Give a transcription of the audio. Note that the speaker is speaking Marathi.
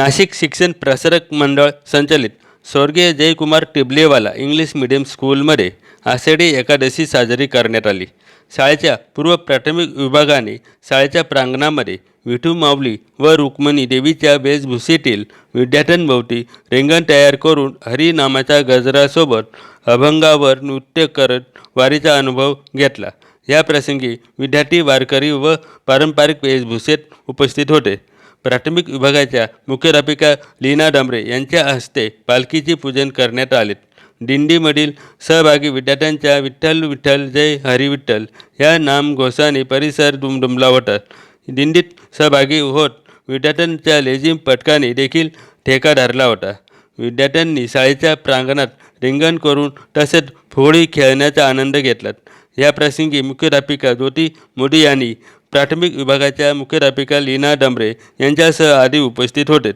नाशिक शिक्षण प्रसारक मंडळ संचलित. स्वर्गीय जयकुमार टिबलेवाला इंग्लिश मिडियम स्कूलमध्ये आषाढी एकादशी साजरी करण्यात आली. शाळेच्या पूर्व प्राथमिक विभागाने शाळेच्या प्रांगणामध्ये विठू माऊली व रुक्मिणी देवीच्या वेशभूषेतील विद्यार्थ्यांभोवती रिंगण तयार करून हरिनामाच्या गजरासोबत अभंगावर नृत्य करत वारीचा अनुभव घेतला. या प्रसंगी विद्यार्थी वारकरी व पारंपरिक वेशभूषेत उपस्थित होते. प्राथमिक विभागाच्या मुख्याध्यापिका लीना डांबरे यांच्या हस्ते पालखीचे पूजन करण्यात आले. दिंडीमधील सहभागी विद्यार्थ्यांच्या विठ्ठल विठ्ठल जय हरीविठ्ठल ह्या नाम नामघोषाने परिसर दुमदुमला होता दिंडीत सहभागी होत विद्यार्थ्यांच्या लेझिम पटकाने देखील ठेका धरला होता. विद्यार्थ्यांनी शाळेच्या प्रांगणात रिंगण करून तसेच फोळी खेळण्याचा आनंद घेतला. या प्रसंगी मुख्याध्यापिका ज्योती मोदी यांनी प्राथमिक विभागाच्या मुख्याध्यापिका लीना डंबरे यांच्यासह आदी उपस्थित होते.